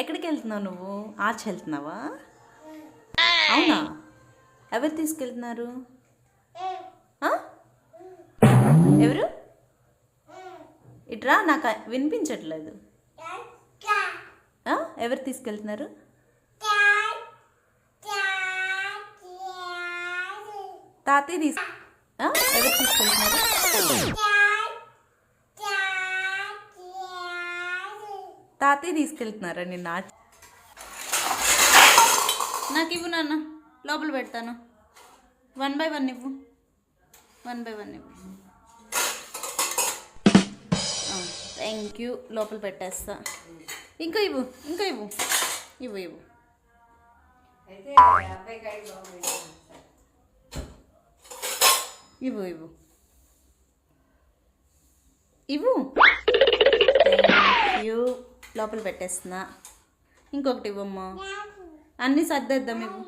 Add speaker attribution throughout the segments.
Speaker 1: ఎక్కడికి వెళ్తున్నావు నువ్వు? ఆర్చ్ వెళ్తున్నావా? అవునా? ఎవరు తీసుకెళ్తున్నారు? ఎవరు? ఇట్రా నాకు వినిపించట్లేదు. ఎవరు తీసుకెళ్తున్నారు? తాతయ్య తీసు ఎవరు తీసుకెళ్తున్నారు? తాతయ్య తీసుకెళ్తున్నారా నిన్న? ఆర్చ్ నాకు ఇవ్వు నాన్న లోపల పెడతాను. వన్ బై వన్ ఇవ్వు. వన్ బై వన్ ఇవ్వు. థ్యాంక్ యూ లోపల పెట్టేస్తా. ఇంకా ఇవ్వు ఇంకా ఇవ్వు. ఇవ్వు ఇవ్వు. ఇవ్వు ఇవ్వు. ఇవ్వు. థ్యాంక్ యూ లోపల పెట్టేస్తున్నా. ఇంకొకటి ఇవ్వమ్మా. అన్నీ సర్దేద్దాం ఇవ్వు.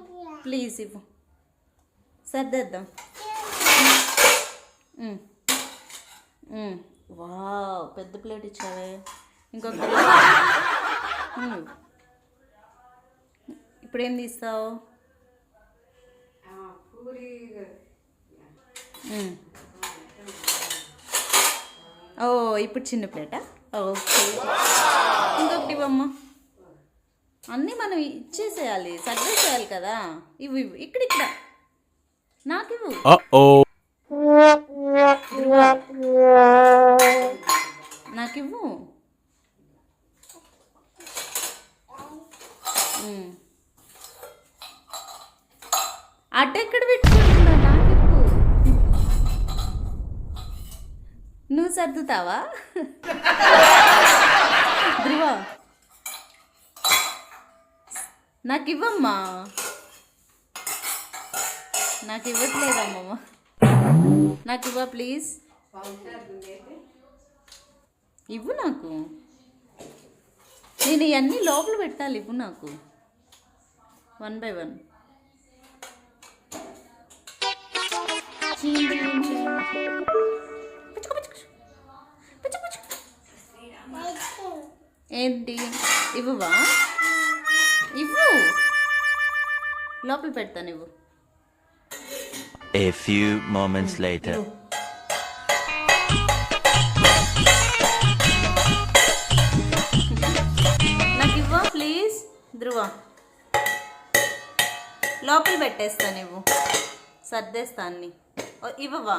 Speaker 1: ప్లీజ్ ఇవ్వు. సర్దేద్దాం. వా వావ్ పెద్ద ప్లేట్ ఇచ్చావే. ఇంకొకటి ఇప్పుడేం ఇప్పుడు ఏం తీస్తావు ఓ ఇప్పుడు చిన్న ప్లేటా? ఓకే. ఇంకొకటి ఇవ్వమ్మా. అన్నీ మనం ఇచ్చేసేయాలి సర్దేసేయాలి కదా. ఇవ్వు ఇవ్వు. ఇక్కడ ఇక్కడ నాకు ఇవ్వు
Speaker 2: Uh-oh.
Speaker 1: నాకు ఇవ్వు ఉమ్. అడ్డ ఎక్కడ పెట్టుకుంటున్నా సర్దుతావా? ధ్రువ. నాకు ఇవ్వమ్మా నాకు ఇవ్వట్లేదమ్మమ్మ నాకు ఇవ్వ ప్లీజ్. ఇవ్వు నాకు. నేను ఇవన్నీ లోపల పెట్టాలి ఇవ్వు నాకు. వన్ బై వన్ ఏంటి? ఇవ్వవా? ఇవ్వు. లోపల పెడతాను ఇవ్వు
Speaker 3: A few moments later.
Speaker 1: నాకు ఇవ్వ ప్లీజ్ ధ్రువ లోపల పెట్టేస్తాను ఇవ్వు సర్దేస్తా అన్ని. ఓ, ఇవ్వవా?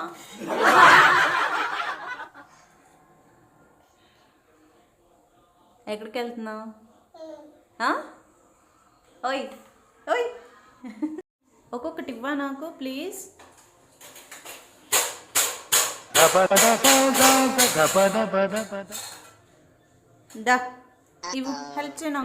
Speaker 1: ఎక్కడికి వెళ్తున్నావు ఓయ్ ఓయ్. ఒక్కొక్కటి ఇవ్వా నాకు ప్లీజ్. దా ఇవ్వు హెల్ప్ చేయను